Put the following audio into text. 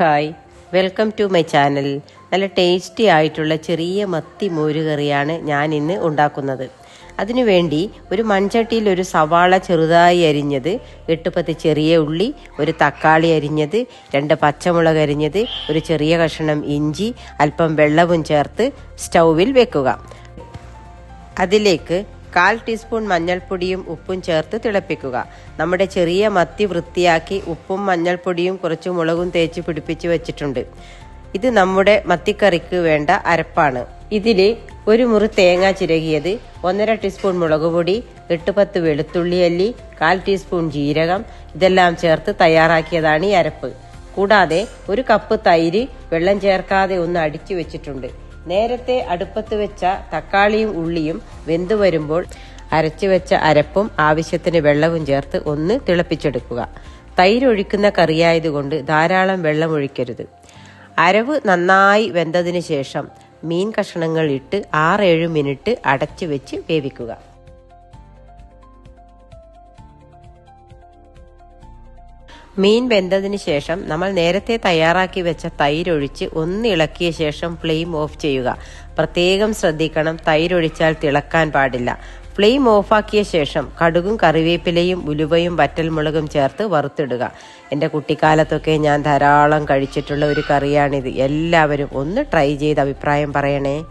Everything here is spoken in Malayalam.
Hi. Welcome to my channel. നല്ല ടേസ്റ്റി ആയിട്ടുള്ള ചെറിയ മത്തി മോരുകറിയാണ് ഞാൻ ഇന്ന് ഉണ്ടാക്കുന്നത്. അതിനുവേണ്ടി ഒരു മൺചട്ടിയിൽ ഒരു സവാള ചെറുതായി അരിഞ്ഞത് എട്ട് പത്ത് ചെറിയ ഉള്ളി ഒരു തക്കാളി അരിഞ്ഞത് രണ്ട് പച്ചമുളക് അരിഞ്ഞത് ഒരു ചെറിയ കഷണം ഇഞ്ചി അല്പം വെള്ളവും ചേർത്ത് സ്റ്റൗവിൽ വെക്കുക. അതിലേക്ക് കാൽ ടീസ്പൂൺ മഞ്ഞൾപ്പൊടിയും ഉപ്പും ചേർത്ത് തിളപ്പിക്കുക. നമ്മുടെ ചെറിയ മത്തി വൃത്തിയാക്കി ഉപ്പും മഞ്ഞൾപ്പൊടിയും കുറച്ച് മുളകും തേച്ച് പിടിപ്പിച്ച് വെച്ചിട്ടുണ്ട്. ഇത് നമ്മുടെ മത്തിക്കറിക്ക് വേണ്ട അരപ്പാണ്. ഇതിൽ ഒരു മുറി തേങ്ങ ചിരകിയത് ഒന്നര ടീസ്പൂൺ മുളക് പൊടി എട്ട് പത്ത് വെളുത്തുള്ളി അല്ലി കാൽ ടീസ്പൂൺ ജീരകം ഇതെല്ലാം ചേർത്ത് തയ്യാറാക്കിയതാണ് ഈ അരപ്പ്. കൂടാതെ ഒരു കപ്പ് തൈര് വെള്ളം ചേർക്കാതെ ഒന്ന് അടിച്ചു വെച്ചിട്ടുണ്ട്. നേരത്തെ അടുപ്പത്ത് വെച്ച തക്കാളിയും ഉള്ളിയും വെന്തു വരുമ്പോൾ അരച്ചു വെച്ച അരപ്പും ആവശ്യത്തിന് വെള്ളവും ചേർത്ത് ഒന്ന് തിളപ്പിച്ചെടുക്കുക. തൈരൊഴിക്കുന്ന കറിയായതുകൊണ്ട് ധാരാളം വെള്ളം ഒഴിക്കരുത്. അരവ് നന്നായി വെന്തതിന് ശേഷം മീൻ കഷണങ്ങൾ ഇട്ട് ആറേഴ് മിനിറ്റ് അടച്ചു വെച്ച് വേവിക്കുക. മീൻ വെന്തതിന് ശേഷം നമ്മൾ നേരത്തെ തയ്യാറാക്കി വെച്ച തൈരൊഴിച്ച് ഒന്ന് ഇളക്കിയ ശേഷം ഫ്ലെയിം ഓഫ് ചെയ്യുക. പ്രത്യേകം ശ്രദ്ധിക്കണം തൈരൊഴിച്ചാൽ തിളക്കാൻ പാടില്ല. ഫ്ലെയിം ഓഫാക്കിയ ശേഷം കടുകും കറിവേപ്പിലയും ഉലുവയും വറ്റൽമുളകും ചേർത്ത് വറുത്തിടുക. എന്റെ കുട്ടിക്കാലത്തൊക്കെ ഞാൻ ധാരാളം കഴിച്ചിട്ടുള്ള ഒരു കറിയാണിത്. എല്ലാവരും ഒന്ന് ട്രൈ ചെയ്ത് അഭിപ്രായം പറയണേ.